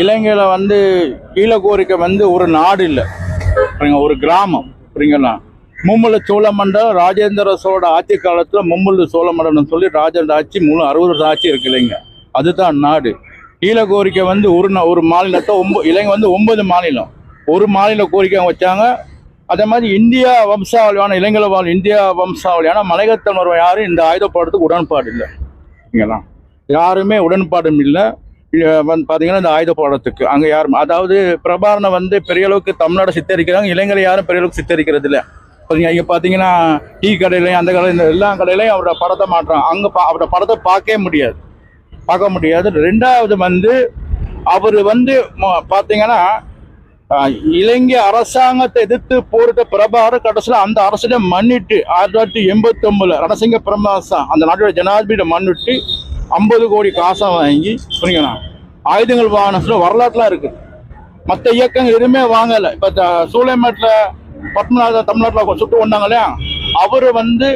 இலங்கையில் வந்து ஈழக்கோரிக்கை வந்து ஒரு நாடு இல்லை. ஒரு கிராமம். சரிங்களா மும்முல சோழமண்டலம் ராஜேந்திர சோழ ஆட்சி காலத்தில் மும்முல சோழமண்டலம் சொல்லி ராஜேந்திர ஆட்சி மூணு அறுபது வருஷம் ஆட்சி இருக்கு இல்லைங்க. அதுதான் நாடு. ஈழக்கோரிக்கை வந்து ஒரு ஒரு மாநிலத்தை ஒம்ப இலங்கை வந்து ஒன்பது மாநிலம். ஒரு மாநில கோரிக்கை வச்சாங்க. அதே மாதிரி இந்தியா வம்சாவளியான இலங்கையில் வாழ் இந்தியா வம்சாவளியான மலையத்தமிழர் யாரும் இந்த ஆயுதப்பாடத்துக்கு உடன்பாடு இல்லை. இங்கெல்லாம் யாருமே உடன்பாடும் இல்லை. வந்து பார்த்தீங்கன்னா இந்த ஆயுத போராட்டத்துக்கு அங்கே யாரும் அதாவது பிரபாரனை வந்து பெரிய அளவுக்கு தமிழ்நாடு சித்தரிக்கிறாங்க. இளைஞரை யாரும் பெரிய அளவுக்கு சித்தரிக்கிறது இல்லை இங்கே பார்த்தீங்கன்னா டீ கடையிலையும் அந்த கடையில் எல்லா கடையிலையும் அவரோட படத்தை மாட்டுறாங்க. அங்கே பா அவரோட படத்தை பார்க்கவே முடியாது. பார்க்க முடியாது. ரெண்டாவது வந்து அவர் வந்து ம- பார்த்தீங்கன்னா இலங்கை அரசாங்கத்தை எதிர்த்து போரிட்ட பிரபாகர் கடைசியில் அந்த அரசிடம் மன்னிட்டு ஆயிரத்தி தொள்ளாயிரத்தி எண்பத்தி ஒன்பதுல ரணசிங்க பிரமாசா அந்த நாட்டோட ஜனாதிபதியிடம் மன்னிட்டு ஐம்பது கோடி காசை வாங்கி புரியுங்களா ஆயுதங்கள் வாங்கின வரலாற்றுலாம் இருக்குது மற்ற இயக்கங்கள் எதுவுமே வாங்கலை. இப்போ சூளைமேட்டில் பத்மநாத தமிழ்நாட்டில் சுட்டு வந்தாங்க இல்லையா? அவர் வந்து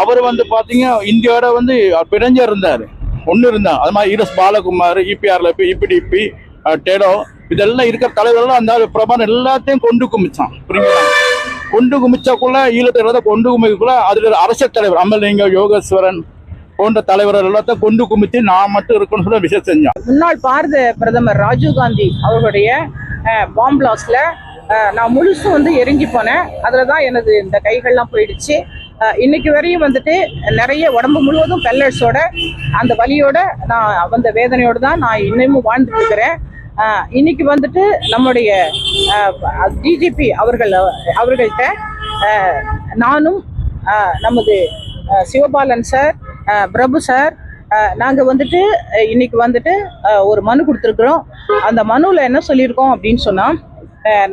அவர் வந்து பார்த்தீங்க இந்தியாவோட வந்து பிணைஞ்சர் இருந்தார். ஒன்று இருந்தார் அது மாதிரி ஈரஸ் பாலகுமார் இபிஆர்ல இபிடிபி டேடோ இதெல்லாம் இருக்கிற தலைவரெல்லாம் அந்த ஆளு எல்லாத்தையும் கொண்டு குமிச்சான். புரியுங்களா கொண்டு குமிச்சாக்குள்ள ஈழத்தை கொண்டு குமிக்குள்ள அதில் அரசியல் தலைவர் அமலிங்க யோகேஸ்வரன் போன்ற தலைவர்கள் எல்லாத்தையும் கொண்டு குமித்து நான் மட்டும் இருக்கணும்னு சொல்லி விஷயம் செஞ்சோம். முன்னாள் பாரத பிரதமர் ராஜீவ் காந்தி அவர்களுடைய பாம் பிளாஸ்ட்ல நான் முழுசும் வந்து எரிஞ்சு போனேன். அதில் தான் எனது இந்த கைகள்லாம் போயிடுச்சு. இன்னைக்கு வரையும் வந்துட்டு நிறைய உடம்பு முழுவதும் பெல்லட்ஸோட அந்த வலியோட நான் அந்த வேதனையோடு தான் நான் இன்னமும் வாழ்ந்துட்டு இருக்கிறேன். இன்னைக்கு வந்துட்டு நம்முடைய டிஜிபி அவர்கள் அவர்கள்ட்ட நானும் நமது சிவபாலன் சார் பிரபு சார் நாங்கள் வந்துட்டு இன்னைக்கு வந்துட்டு ஒரு மனு கொடுத்துருக்குறோம். அந்த மனுவில் என்ன சொல்லியிருக்கோம் அப்படின்னு சொன்னால்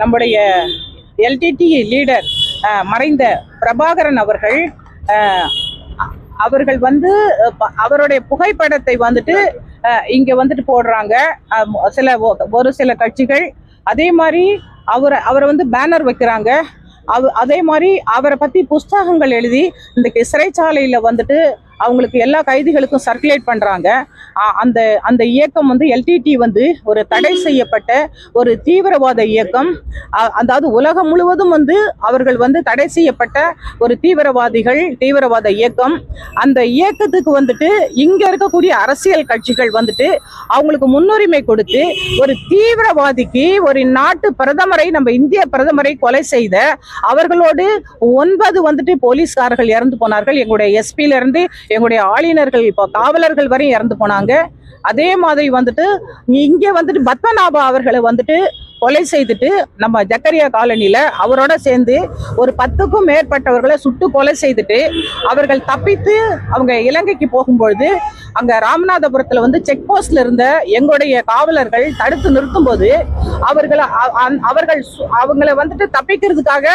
நம்முடைய எல்டிடி லீடர் மறைந்த பிரபாகரன் அவர்கள் அவர்கள் வந்து அவருடைய புகைப்படத்தை வந்துட்டு இங்கே வந்துட்டு போடுறாங்க. சில ஒரு சில கட்சிகள் அதே மாதிரி அவரை அவரை வந்து பேனர் வைக்கிறாங்க. அவ அதே மாதிரி அவரை பற்றி புஸ்தகங்கள் எழுதி இந்த சிறைச்சாலையில் வந்துட்டு அவங்களுக்கு எல்லா கைதிகளுக்கும் சர்க்குலேட் பண்ணுறாங்க அந்த அந்த இயக்கம் வந்து எல்டிடி வந்து ஒரு தடை செய்யப்பட்ட ஒரு தீவிரவாத இயக்கம். அதாவது உலகம் முழுவதும் வந்து அவர்கள் வந்து தடை செய்யப்பட்ட ஒரு தீவிரவாதிகள் தீவிரவாத இயக்கம். அந்த இயக்கத்துக்கு வந்துட்டு இங்கே இருக்கக்கூடிய அரசியல் கட்சிகள் வந்துட்டு அவங்களுக்கு முன்னுரிமை கொடுத்து ஒரு தீவிரவாதிக்கு ஒரு நாட்டு பிரதமரை நம்ம இந்திய பிரதமரை கொலை செய்த அவர்களோடு ஒன்பது வந்துட்டு போலீஸ்காரர்கள் இறந்து போனார்கள். எங்களுடைய எஸ்பியிலிருந்து எங்களுடைய ஆளுநர்கள் இப்போ காவலர்கள் வரையும் இறந்து போனாங்க. அதே மாதிரி வந்துட்டு இங்கே வந்துட்டு பத்மநாபா அவர்களை வந்துட்டு கொலை செய்துட்டு நம்ம ஜக்கரியா காலனியில் அவரோட சேர்ந்து ஒரு பத்துக்கும் மேற்பட்டவர்களை சுட்டு கொலை செய்துட்டு அவர்கள் தப்பித்து அவங்க இலங்கைக்கு போகும்பொழுது அங்கே ராமநாதபுரத்தில் வந்து செக் போஸ்டில் இருந்த எங்களுடைய காவலர்கள் தடுத்து நிறுத்தும்போது அவர்களை அவர்கள் சு- அவங்கள வந்துட்டு தப்பிக்கிறதுக்காக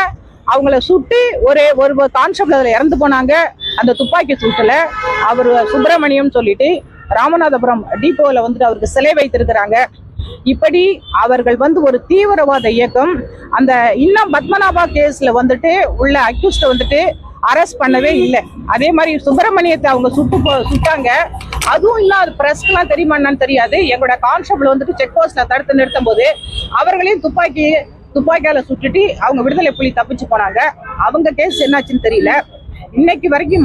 அவங்கள சுட்டு ஒரு ஒரு கான்ஸ்டபிள் அதில் இறந்து போனாங்க. அந்த துப்பாக்கி சூட்டில் அவர் சுப்பிரமணியம் சொல்லிட்டு ராமநாதபுரம் டிப்போவில் வந்துட்டு அவருக்கு சிலை வைத்திருக்கிறாங்க. இப்படி அவர்கள் வந்து ஒரு தீவிரவாத இயக்கம் அந்த இன்னும் பத்மநாபா கேஸில் வந்துட்டு உள்ள அக்யூஸ்டை வந்துட்டு அரெஸ்ட் பண்ணவே இல்லை. அதே மாதிரி சுப்பிரமணியத்தை அவங்க சுட்டு போ சுட்டாங்க. அதுவும் இன்னும் அது ப்ரெஸ்க்கெலாம் தெரியுமா தெரியாது. எங்களோட கான்ஸ்டபிள் வந்துட்டு செக் போஸ்ட்டில் தடுத்து நிறுத்தும் போது அவர்களையும் துப்பாக்கி துப்பாக்கியால சுட்டுட்டு அவங்க விடுதலை புலி தப்பிச்சு போனாங்க. அவங்க கேஸ் என்னாச்சுன்னு தெரியல. இன்னைக்கு வரைக்கும்